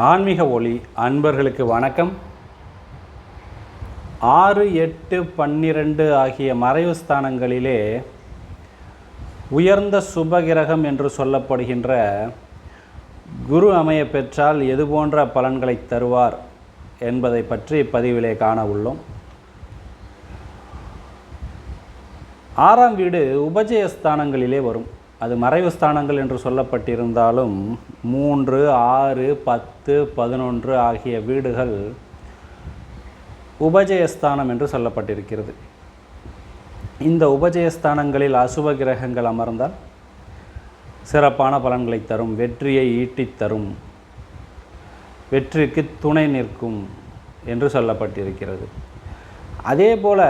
ஆன்மீக ஒளி அன்பர்களுக்கு வணக்கம். ஆறு எட்டு பன்னிரண்டு ஆகிய மறைவு ஸ்தானங்களிலே உயர்ந்த சுபகிரகம் என்று சொல்லப்படுகின்ற குரு அமைய பெற்றால் எது போன்ற பலன்களை தருவார் என்பதை பற்றி பதிவிலே காண உள்ளோம். ஆறாம் வீடு உபஜய ஸ்தானங்களிலே வரும். அது மறைவு ஸ்தானங்கள் என்று சொல்லப்பட்டிருந்தாலும் மூன்று ஆறு பத்து பதினொன்று ஆகிய வீடுகள் உபஜயஸ்தானம் என்று சொல்லப்பட்டிருக்கிறது. இந்த உபஜயஸ்தானங்களில் அசுப கிரகங்கள் அமர்ந்தால் சிறப்பான பலன்களை தரும் வெற்றியை ஈட்டித் தரும் வெற்றிக்கு துணை நிற்கும் என்று சொல்லப்பட்டிருக்கிறது. அதே போல்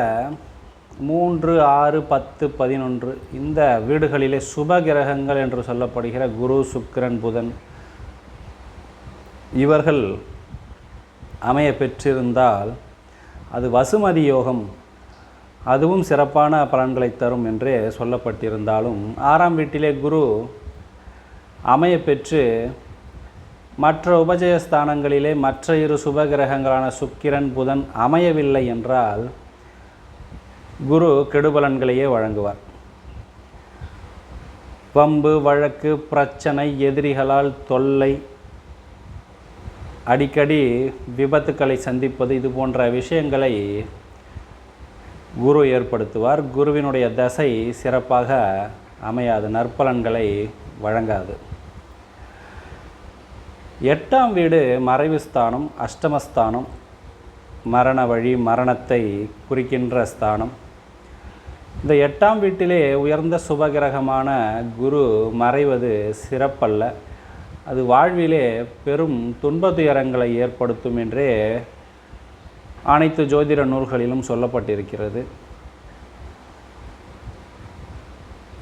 மூன்று ஆறு பத்து பதினொன்று இந்த வீடுகளிலே சுப கிரகங்கள் என்று சொல்லப்படுகிற குரு சுக்கிரன் புதன். இவர்கள் அமைய பெற்றிருந்தால் அது வசுமதி யோகம் அதுவும் சிறப்பான பலன்களை தரும் என்றே சொல்லப்பட்டிருந்தாலும் ஆறாம் வீட்டிலே குரு அமைய பெற்று மற்ற உபஜயஸ்தானங்களிலே மற்ற இரு சுபகிரகங்களான சுக்கிரன் புதன் அமையவில்லை என்றால் குரு கெடுபலன்களையே வழங்குவார். வம்பு வழக்கு பிரச்சனை எதிரிகளால் தொல்லை அடிக்கடி விபத்துக்களை சந்திப்பது இது போன்ற விஷயங்களை குரு ஏற்படுத்துவார். குருவினுடைய தசை சிறப்பாக அமையாது நற்பலன்களை வழங்காது. எட்டாம் வீடு மறைவு ஸ்தானம் அஷ்டமஸ்தானம் மரண வழி மரணத்தை குறிக்கின்ற ஸ்தானம். இந்த எட்டாம் வீட்டிலே உயர்ந்த சுபகிரகமான குரு மறைவது சிறப்பல்ல. அது வாழ்விலே பெரும் துன்பதுயரங்களை ஏற்படுத்தும் என்றே அனைத்து ஜோதிட நூல்களிலும் சொல்லப்பட்டிருக்கிறது.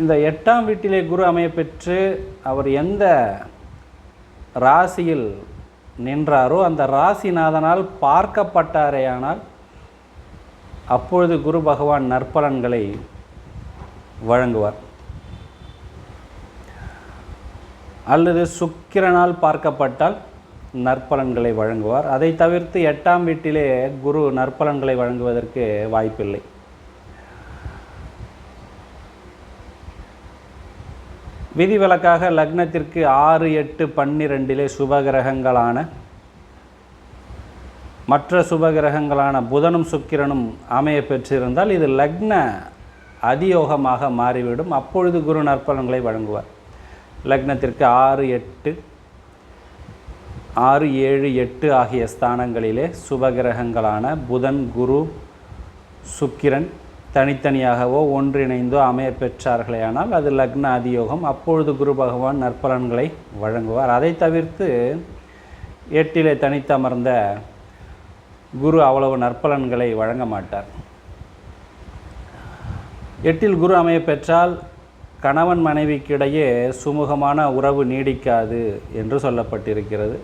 இந்த எட்டாம் வீட்டிலே குரு அமைய பெற்று அவர் எந்த ராசியில் நின்றாரோ அந்த ராசிநாதனால் பார்க்கப்பட்டாரேயானால் அப்பொழுது குரு பகவான் நற்பலன்களை வழங்குவார். அல்லது சுக்கிரனால் பார்க்கப்பட்டால் நற்பலன்களை வழங்குவார். அதை தவிர்த்து எட்டாம் வீட்டிலே குரு நற்பலன்களை வழங்குவதற்கு வாய்ப்பில்லை. விதிவிலக்காக லக்னத்திற்கு ஆறு எட்டு பன்னிரெண்டிலே சுபகிரகங்களான மற்ற சுபகிரகங்களான புதனும் சுக்கிரனும் அமைய பெற்றிருந்தால் இது லக்ன அதியோகமாக மாறிவிடும். அப்பொழுது குரு நற்பலன்களை வழங்குவார். லக்னத்திற்கு ஆறு எட்டு ஆறு ஏழு எட்டு ஆகிய ஸ்தானங்களிலே சுபகிரகங்களான புதன் குரு சுக்கிரன் தனித்தனியாகவோ ஒன்றிணைந்தோ அமைய பெற்றார்களேயானால் அது லக்ன அதியோகம். அப்பொழுது குரு பகவான் நற்பலன்களை வழங்குவார். அதை தவிர்த்து எட்டிலே தனித்தமர்ந்த குரு அவ்வளவு நற்பலன்களை வழங்க மாட்டார். எட்டில் குரு அமைய பெற்றால் கணவன் மனைவிக்கிடையே சுமூகமான உறவு நீடிக்காது என்று சொல்லப்பட்டிருக்கிறது.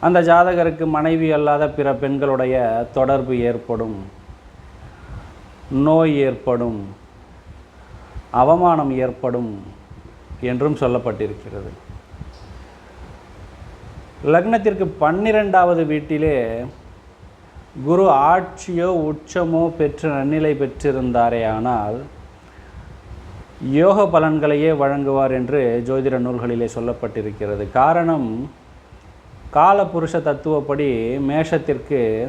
அந்த ஜாதகருக்கு மனைவி அல்லாத பிற பெண்களுடைய தொடர்பு ஏற்படும் நோய் ஏற்படும் அவமானம் ஏற்படும் என்றும் சொல்லப்பட்டிருக்கிறது. லக்னத்திற்கு பன்னிரெண்டாவது வீட்டிலே குரு ஆட்சியோ உச்சமோ பெற்று நன்னிலை பெற்றிருந்தாரே ஆனால் யோக பலன்களையே வழங்குவார் என்று ஜோதிட நூல்களிலே சொல்லப்பட்டிருக்கிறது. காரணம் காலபுருஷ தத்துவப்படி மேஷத்திற்கு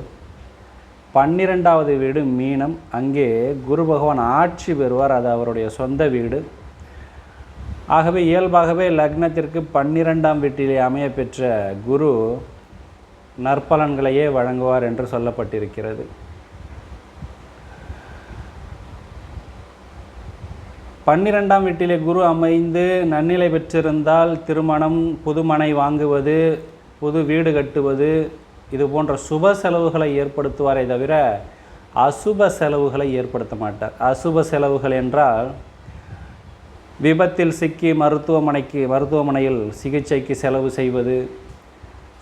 பன்னிரெண்டாவது வீடு மீனம். அங்கே குரு பகவான் ஆட்சி பெறுவார். அது அவருடைய சொந்த வீடு. ஆகவே இயல்பாகவே லக்னத்திற்கு பன்னிரெண்டாம் வீட்டிலே அமைய பெற்ற குரு நற்பலன்களையே வழங்குவார் என்று சொல்லப்பட்டிருக்கிறது. பன்னிரெண்டாம் வீட்டிலே குரு அமைந்து நன்னிலை பெற்றிருந்தால் திருமணம் புதுமனை வாங்குவது புது வீடு கட்டுவது இது போன்ற சுப செலவுகளை ஏற்படுத்துவாரே தவிர அசுப செலவுகளை ஏற்படுத்த மாட்டார். அசுப செலவுகள் என்றால் விபத்தில் சிக்கி மருத்துவமனைக்கு மருத்துவமனையில் சிகிச்சைக்கு செலவு செய்வது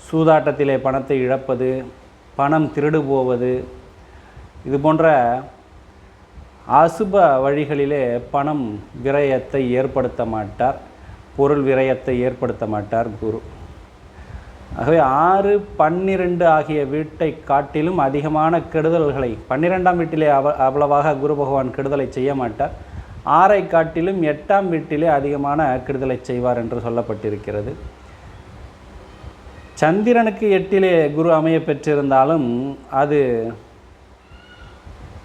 சூதாட்டத்திலே பணத்தை இழப்பது பணம் திருடு போவது இது போன்ற அசுப வழிகளிலே பணம் விரயத்தை ஏற்படுத்த மாட்டார் பொருள் விரயத்தை ஏற்படுத்த மாட்டார் குரு. ஆகவே ஆறு பன்னிரெண்டு ஆகிய வீட்டை காட்டிலும் அதிகமான கெடுதல்களை பன்னிரெண்டாம் வீட்டிலே அவ அவ்வளவாக குரு பகவான் கெடுதலை செய்ய மாட்டார். ஆறை காட்டிலும் எட்டாம் வீட்டிலே அதிகமான கெடுதலை செய்வார் என்று சொல்லப்பட்டிருக்கிறது. சந்திரனுக்கு எட்டிலே குரு அமைய பெற்றிருந்தாலும் அது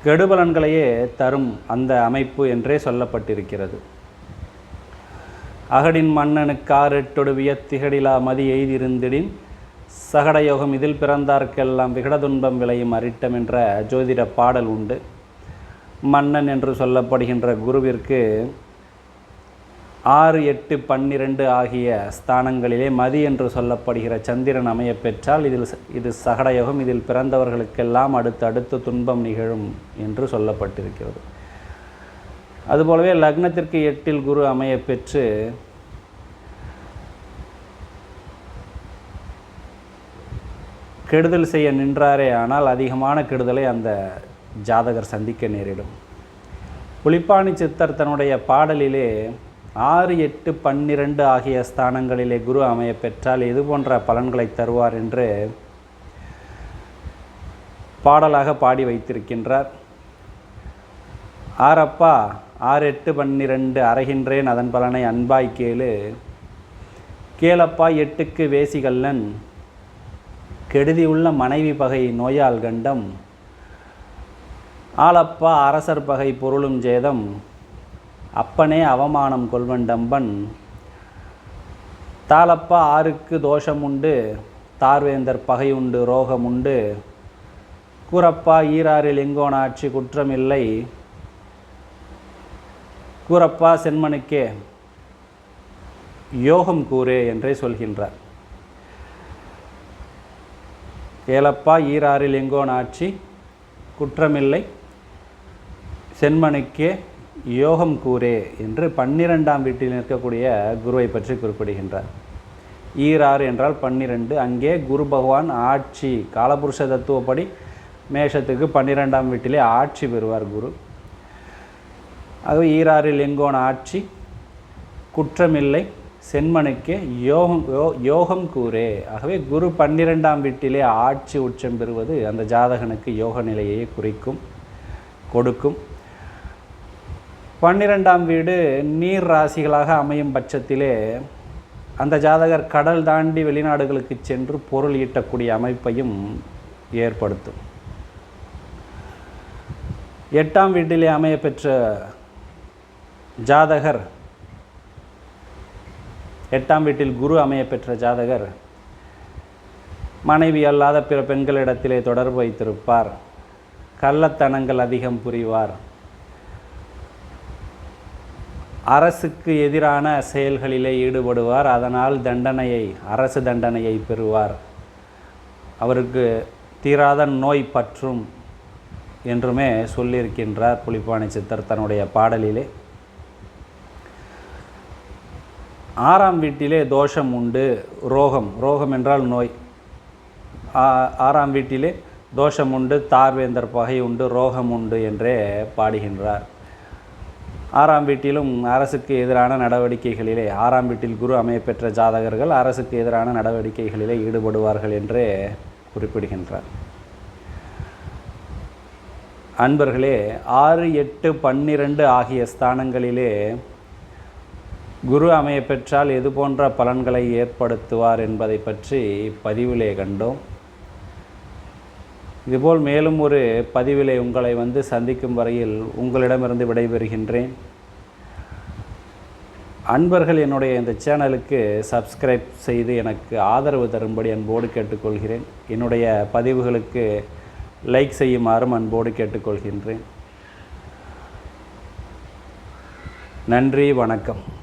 கெடுபலன்களையே தரும் அந்த அமைப்பு என்றே சொல்லப்பட்டிருக்கிறது. அகடின் மன்னனுக்காரெட்டொடு வியத்திகடிலா மதி எய்திருந்திடின் சகடயோகம் இதில் பிறந்தார்க்கெல்லாம் விகடதுன்பம் விளையும் அரிட்டம் என்ற ஜோதிட பாடல் உண்டு. மன்னன் என்று சொல்லப்படுகின்ற குருவிற்கு ஆறு எட்டு பன்னிரண்டு ஆகிய ஸ்தானங்களிலே மதி என்று சொல்லப்படுகிற சந்திரன் அமைய பெற்றால் இதில் இது சகடயோகம் இதில் பிறந்தவர்களுக்கெல்லாம் அடுத்து அடுத்து துன்பம் நிகழும் என்று சொல்லப்பட்டிருக்கிறது. அதுபோலவே லக்னத்திற்கு எட்டில் குரு அமைய பெற்று கெடுதல் செய்ய நின்றாரே ஆனால் அதிகமான கெடுதலை அந்த ஜாதகர் சந்திக்க நேரிடும். புலிப்பாணி சித்தர் தன்னுடைய பாடலிலே ஆறு எட்டு பன்னிரண்டு ஆகிய ஸ்தானங்களிலே குரு அமைய பெற்றால் இது போன்ற பலன்களை தருவார் என்று பாடலாக பாடி வைத்திருக்கின்றார். ஆறப்பா ஆறு எட்டு பன்னிரண்டு அறைகின்றேன். அதன் பலனை அன்பாய் கேளு. கேளப்பா எட்டுக்கு வேசிகல்லன். கெடுதியுள்ள மனைவி பகை நோயால் கண்டம். ஆலப்பா அரசர் பகை பொருளும் ஜேதம் அப்பனே அவமானம் கொள்வண்டம்பன் தாளப்பா ஆருக்கு தோஷம் உண்டு தார்வேந்தர் பகையுண்டு ரோகம் உண்டு கூறப்பா ஈராறில் எங்கோனாட்சி குற்றமில்லை. கூறப்பா சென்மனுக்கே யோகம் கூறே என்றே சொல்கின்றார். ஏலப்பா ஈராறில் எங்கோனாட்சி குற்றமில்லை. சென்மனுக்கே யோகம் கூறே என்று பன்னிரெண்டாம் வீட்டில் நிற்கக்கூடிய குருவை பற்றி குறிப்பிடுகின்றார். ஈராறு என்றால் பன்னிரெண்டு அங்கே குரு பகவான் ஆட்சி காலபுருஷ தத்துவப்படி மேஷத்துக்கு பன்னிரெண்டாம் வீட்டிலே ஆட்சி பெறுவார் குரு. ஆகவே ஈராறில் லிங்கோன் ஆட்சி? குற்றமில்லை சென்மனுக்கே யோகம் யோ யோகம் கூறே. ஆகவே குரு பன்னிரெண்டாம் வீட்டிலே ஆட்சி உச்சம் பெறுவது அந்த ஜாதகனுக்கு யோக நிலையை குறிக்கும் கொடுக்கும். பன்னிரெண்டாம் வீடு நீர் ராசிகளாக அமையும் பட்சத்திலே அந்த ஜாதகர் கடல் தாண்டி வெளிநாடுகளுக்கு சென்று பொருள் ஈட்டக்கூடிய அமைப்பையும் ஏற்படுத்தும். எட்டாம் வீட்டிலே அமைய பெற்ற ஜாதகர் எட்டாம் வீட்டில் குரு அமைய பெற்ற ஜாதகர் மனைவி அல்லாத பிற பெண்களிடத்திலே தொடர்பு வைத்திருப்பார். கள்ளத்தனங்கள் அதிகம் புரிவார். அரசுக்கு எதிரான செயல்களிலே ஈடுபடுவார் அதனால் தண்டனையை அரசு தண்டனையை பெறுவார். அவருக்கு தீராத நோய் பற்றும் என்றுமே சொல்லியிருக்கின்றார் புலிப்பாணி சித்தர் தன்னுடைய பாடலிலே. ஆறாம் வீட்டிலே தோஷம் உண்டு ரோகம். ரோகம் என்றால் நோய். ஆறாம் வீட்டிலே தோஷம் உண்டு தார்வேந்தர் பகை உண்டு ரோகம் உண்டு என்றே பாடுகின்றார். ஆறாம் வீட்டிலும் அரசுக்கு எதிரான நடவடிக்கைகளிலே ஆறாம் வீட்டில் குரு அமையப்பெற்ற ஜாதகர்கள் அரசுக்கு எதிரான நடவடிக்கைகளிலே ஈடுபடுவார்கள் என்றே குறிப்பிடுகின்றார். அன்பர்களே ஆறு எட்டு பன்னிரண்டு ஆகிய ஸ்தானங்களிலே குரு அமையப்பெற்றால் எது போன்ற பலன்களை ஏற்படுத்துவார் என்பதை பற்றி பதிவிலே கண்டோம். இதுபோல் மேலும் ஒரு பதிவிலே உங்களை வந்து சந்திக்கும் வரையில் உங்களிடமிருந்து விடைபெறுகின்றேன். அன்பர்கள் என்னுடைய இந்த சேனலுக்கு சப்ஸ்கிரைப் செய்து எனக்கு ஆதரவு தரும்படி அன்போடு கேட்டுக்கொள்கிறேன். என்னுடைய பதிவுகளுக்கு லைக் செய்யுமாறும் அன்போடு கேட்டுக்கொள்கின்றேன். நன்றி வணக்கம்.